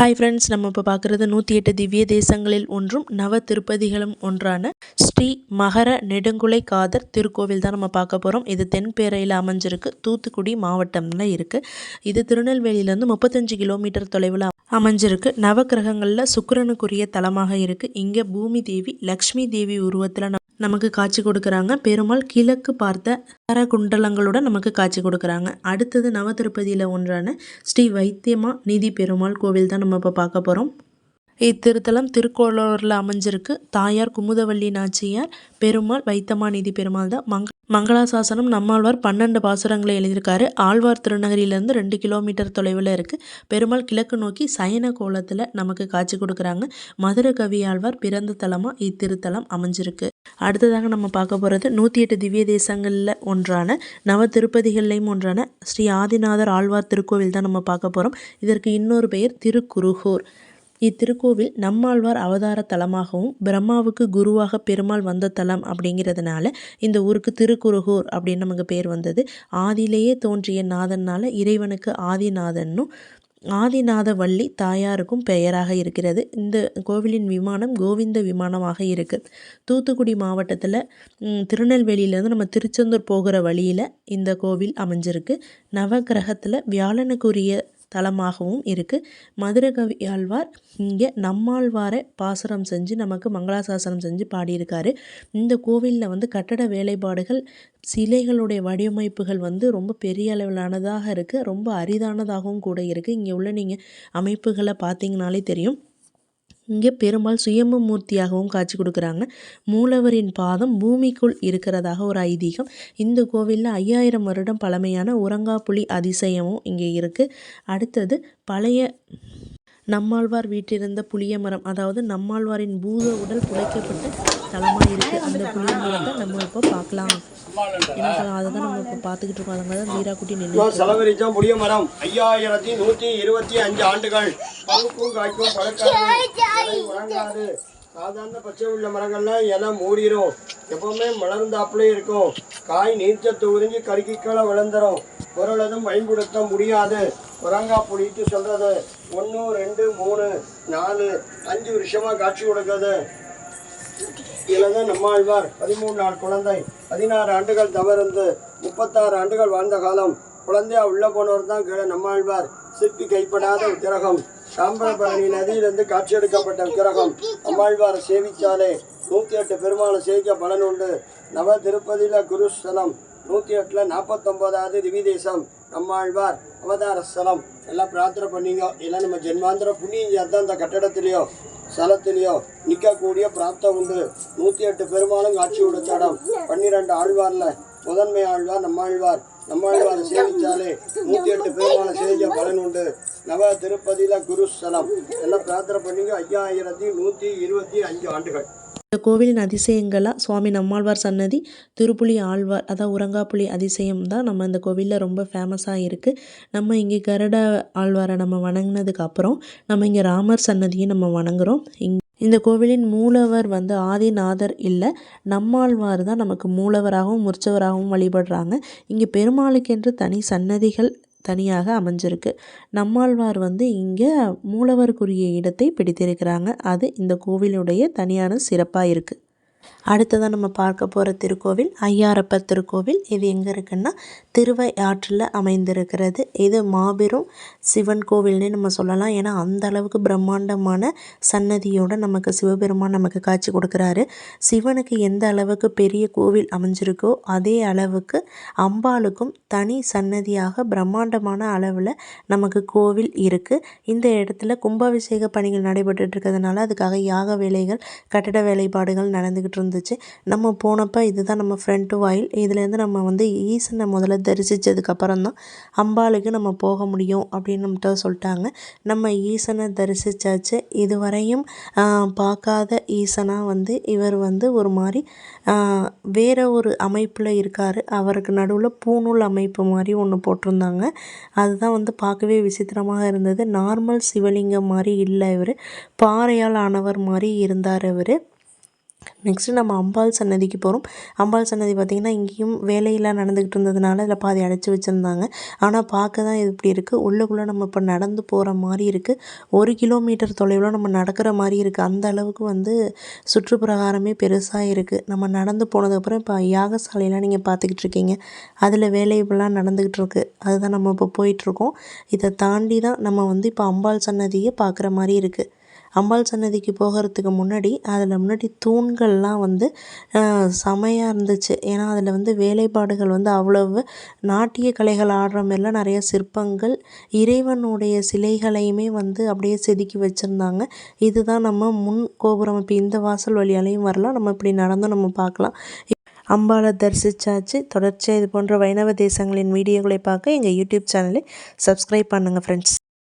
Hi friends நம்ம இப்போ பார்க்குறது நூற்றி எட்டு திவ்ய தேசங்களில் ஒன்றும் நவ திருப்பதிகளும் ஒன்றான ஸ்ரீ மகர நெடுங்குலை காதர் திருக்கோவில் தான் நம்ம பார்க்க போகிறோம் இது தென்பேரையில் அமைஞ்சிருக்கு. தூத்துக்குடி மாவட்டம்ல இருக்குது இது திருநெல்வேலியிலேருந்து முப்பத்தஞ்சு கிலோமீட்டர் தொலைவில் அமைஞ்சிருக்கு. நவக்கிரகங்களில் சுக்கரனுக்குரிய தலமாக இருக்குது இங்கே பூமி தேவி லக்ஷ்மி தேவி உருவத்தில் நமக்கு காட்சி கொடுக்குறாங்க. பெருமாள் கிழக்கு பார்த்த கரகுண்டலங்களுடன் நமக்கு காட்சி கொடுக்குறாங்க. அடுத்தது நவ திருப்பதியில் ஒன்றான ஸ்ரீ வைத்தியமா நிதி பெருமாள் கோவில் தான் நம்ம இப்போ பார்க்க போகிறோம் இத்திருத்தலம் திருக்கோளூரில் அமைஞ்சிருக்கு. தாயார் குமுதவள்ளி நாச்சியார் பெருமாள் வைத்தமாநிதி பெருமாள் தான். மங்க மங்களாசாசனம் நம்மாழ்வார் பன்னெண்டு பாசுரங்களை எழுதியிருக்காரு. ஆழ்வார் திருநகரியிலேருந்து ரெண்டு கிலோமீட்டர் தொலைவில் இருக்குது பெருமாள் கிழக்கு நோக்கி சயன கோலத்தில் நமக்கு காட்சி கொடுக்குறாங்க. மதுர கவி ஆழ்வார் பிறந்த தலமாக இத்திருத்தலம் அமைஞ்சிருக்கு. அடுத்ததாக நம்ம பார்க்க போகிறது நூற்றி எட்டு திவ்ய தேசங்களில் ஒன்றான நவ திருப்பதிகள்லையும் ஒன்றான ஸ்ரீ ஆதிநாதர் ஆழ்வார் திருக்கோவில் தான் நம்ம பார்க்க போகிறோம் இதற்கு இன்னொரு பெயர் திருக்குருகூர். இத்திருக்கோவில் நம்மாழ்வார் அவதார தலமாகவும் பிரம்மாவுக்கு குருவாக பெருமாள் வந்த தலம் அப்படிங்கிறதுனால இந்த ஊருக்கு திருக்குருகூர் அப்படின்னு நமக்கு பேர் வந்தது. ஆதியிலேயே தோன்றிய நாதன்னால இறைவனுக்கு ஆதிநாதன்னும் ஆதிநாத வள்ளி தாயாருக்கும் பெயராக இருக்கிறது. இந்த கோவிலின் விமானம் கோவிந்த விமானமாக இருக்குது தூத்துக்குடி மாவட்டத்தில் திருநெல்வேலியிலேருந்து நம்ம திருச்செந்தூர் போகிற வழியில் இந்த கோவில் அமைஞ்சிருக்கு. நவகிரகத்தில் வியாழனுக்குரிய தலமாகவும் இருக்குது மதுரகவி ஆழ்வார் இங்கே நம்மாழ்வாரை பாசுரம் செஞ்சு நமக்கு மங்களாசாசனம் செஞ்சு பாடியிருக்காரு. இந்த கோவிலில் வந்து கட்டட வேலைப்பாடுகள் சிலைகளுடைய வடிவமைப்புகள் வந்து ரொம்ப பெரிய அளவிலானதாக இருக்குது ரொம்ப அரிதானதாகவும் கூட இருக்குது இங்கே உள்ள நீங்கள் அமைப்புகளை பார்த்தீங்கனாலே தெரியும். இங்கே பெருமாள் சுயம்பு மூர்த்தியாகவும் காட்சி கொடுக்குறாங்க. மூலவரின் பாதம் பூமிக்குள் இருக்கிறதாக ஒரு ஐதீகம். இந்த கோவிலில் ஐயாயிரம் வருடம் பழமையான உரங்காப்புலி அதிசயமும் இங்கே இருக்குது அடுத்தது பழைய நம்மாழ்வார் வீட்டிருந்த புளிய மரம் அதாவது நம்மாழ்வாரின் பூத உடல் புதைக்கப்பட்ட தலமாக இருக்குது அந்த புளிய மரத்தை நம்ம இப்போ பார்க்கலாம். ஏன்னா அதை தான் நம்ம இப்போ பார்த்துக்கிட்டு இருக்கோம். அதனால தான் வீராக்குட்டி நின்று புளிய மரம் ஐயாயிரத்தி நூத்தி இருபத்தி அஞ்சு ஆண்டுகள். பழுப்பும் காய்க்கும் பழக்காது உறங்காது. சாதாரண பச்சை உள்ள மரங்கள்லாம் இலை மூடிரும். எப்பவுமே மலர்ந்தாப்புல இருக்கும். காய் நீர்ச்சத்து உறிஞ்சி கருக்கிக்களை விளந்துரும் பொருளதும் பயன்படுத்த முடியாது. குரங்கா புளிட்டு சொல்றது. ஒன்று ரெண்டு மூணு நாலு அஞ்சு வருஷமா காட்சி கொடுக்குது இதில் தான் நம்மாழ்வார் பதிமூணு நாள் குழந்தை. பதினாறு ஆண்டுகள் தவறுந்து முப்பத்தாறு ஆண்டுகள் வாழ்ந்த காலம். குழந்தையா உள்ளே போனவர் தான் கீழே நம்மாழ்வார் சிற்பி கைப்படாத விக்கிரகம் தாமிரபரணி நதியிலிருந்து காட்சியெடுக்கப்பட்ட விக்கிரகம் அம்மாழ்வாரை சேவித்தாலே நூற்றி எட்டு பெருமாளை சேவிக்க பலன் உண்டு. நவ திருப்பதியில் குருஸ்தலம் நூற்றி எட்டில் நாற்பத்தொம்போதாவது திவிதேசம் நம்மாழ்வார் அவதார ஸ்தலம் எல்லாம் பிரார்த்தனை பண்ணீங்க. எல்லாம் நம்ம ஜென்மாந்திர புண்ணியம் சேர்த்தா அந்த கட்டடத்திலேயோ ஸ்தலத்திலேயோ நிற்கக்கூடிய பிராப்தம் உண்டு. நூற்றி எட்டு பெருமாளும் காட்சி கொடுத்த இடம் பன்னிரெண்டு ஆழ்வாரில் முதன்மை ஆழ்வார் நம்மாழ்வார். நம்மாழ்வாரை சேமித்தாலே நூற்றி எட்டு பெருமாளை சேவிக்க பலன் உண்டு. நவ திருப்பதியில் குருஸ்தலம். எல்லாம் பிரார்த்தனை பண்ணீங்க. ஐயாயிரத்தி நூற்றி இருபத்தி அஞ்சு ஆண்டுகள். இந்த கோவிலின் அதிசயங்களாக சுவாமி நம்மாழ்வார் சன்னதி திருப்புலி ஆழ்வார் அதான் உரங்காப்புலி அதிசயம் தான் நம்ம இந்த கோவிலில் ரொம்ப ஃபேமஸாக இருக்குது நம்ம இங்கே கருட ஆழ்வாரை நம்ம வணங்கினதுக்கு அப்புறம் நம்ம இங்கே ராமர் சன்னதியும் நம்ம வணங்குறோம். இங் இந்த கோவிலின் மூலவர் வந்து ஆதிநாதர் இல்லை நம்மாழ்வார் தான் நமக்கு மூலவராகவும் முற்சவராகவும் வழிபடுறாங்க. இங்கே பெருமாளுக்கென்று தனி சன்னதிகள் தனியாக அமைஞ்சிருக்கு. நம்மாழ்வார் வந்து இங்கே மூலவருக்குரிய இடத்தை பிடித்திருக்கிறாங்க. அது இந்த கோவிலுடைய தனியான சிறப்பாக இருக்குது அடுத்ததாக நம்ம பார்க்க போகிற திருக்கோவில் ஐயாரப்பர் திருக்கோவில். இது எங்கே இருக்குன்னா திருவை ஆற்றில் அமைந்திருக்கிறது. இது மாபெரும் சிவன் கோவில்னே நம்ம சொல்லலாம். ஏன்னா அந்த அளவுக்கு பிரம்மாண்டமான சன்னதியோடு நமக்கு சிவபெருமான் நமக்கு காட்சி கொடுக்குறாரு. சிவனுக்கு எந்த அளவுக்கு பெரிய கோவில் அமைஞ்சிருக்கோ அதே அளவுக்கு அம்பாளுக்கும் தனி சன்னதியாக பிரம்மாண்டமான அளவில் நமக்கு கோவில் இருக்குது இந்த இடத்துல கும்பாபிஷேக பணிகள் நடைபெற்று இருக்கிறதுனால அதுக்காக யாக வேலைகள் கட்டட வேலைப்பாடுகள் நடந்துக்கிட்டு இருந்துச்சு. நம்ம போனப்போ இதுதான் நம்ம ஃப்ரண்ட் வாயில் இதுலேருந்து நம்ம வந்து ஈசனை முதல்ல தரிசித்ததுக்கப்புறம் தான் அம்பாளுக்கு நம்ம போக முடியும் அப்படின்னு நம்மகிட்ட சொல்லிட்டாங்க. நம்ம ஈசனை தரிசித்தாச்சு இதுவரையும் பார்க்காத ஈசனாக வந்து இவர் வந்து ஒரு மாதிரி வேறு ஒரு அமைப்பில் இருக்கார். அவருக்கு நடுவில் பூநூல் அமைப்பு மாதிரி ஒன்று போட்டிருந்தாங்க. அதுதான் வந்து பார்க்கவே விசித்திரமாக இருந்தது. நார்மல் சிவலிங்கம் மாதிரி இல்லை இவர். பாறையால் ஆனவர் மாதிரி இருந்தார் இவர். நெக்ஸ்ட்டு நம்ம அம்பாள் சன்னதிக்கு போகிறோம் அம்பாள் சன்னதி பார்த்திங்கன்னா இங்கேயும் வேலையெல்லாம் நடந்துக்கிட்டு இருந்ததுனால இதில் பாதி அடைச்சி வச்சுருந்தாங்க. ஆனால் பார்க்க தான் இது இப்படி இருக்குது உள்ளுக்குள்ளே நம்ம இப்போ நடந்து போகிற மாதிரி இருக்குது ஒரு கிலோமீட்டர் தொலைவில் நம்ம நடக்கிற மாதிரி இருக்குது அந்த அளவுக்கு வந்து சுற்றுப்பிரகாரமே பெருசாக இருக்குது நம்ம நடந்து போனதுக்கப்புறம் இப்போ யாகசாலையெல்லாம் நீங்கள் பார்த்துக்கிட்டு இருக்கீங்க. அதில் வேலைகள்லாம் நடந்துக்கிட்டு இருக்குது அதுதான் நம்ம இப்போ போயிட்டுருக்கோம் இதை தாண்டி தான் நம்ம வந்து இப்போ அம்பாள் சன்னதியை பார்க்குற மாதிரி இருக்குது அம்பாள் சன்னதிக்கு போகிறதுக்கு முன்னாடி அதில் முன்னாடி தூண்கள்லாம் வந்து செமையாக இருந்துச்சு. ஏன்னா அதில் வந்து வேலைப்பாடுகள் வந்து அவ்வளவு நாட்டிய கலைகள் ஆடுற மாதிரிலாம் நிறைய சிற்பங்கள் இறைவனுடைய சிலைகளையுமே வந்து அப்படியே செதுக்கி வச்சுருந்தாங்க. இதுதான் நம்ம முன் கோபுரம் இப்போ இந்த வாசல் வழியாலையும் வரலாம். நம்ம இப்படி நடந்தும் நம்ம பார்க்கலாம். அம்பாளை தரிசித்தாச்சு தொடர்ச்சியாக இது போன்ற வைணவ தேசங்களின் வீடியோக்களை பார்க்க எங்கள் யூடியூப் சேனலை சப்ஸ்கிரைப் பண்ணுங்கள் ஃப்ரெண்ட்ஸ்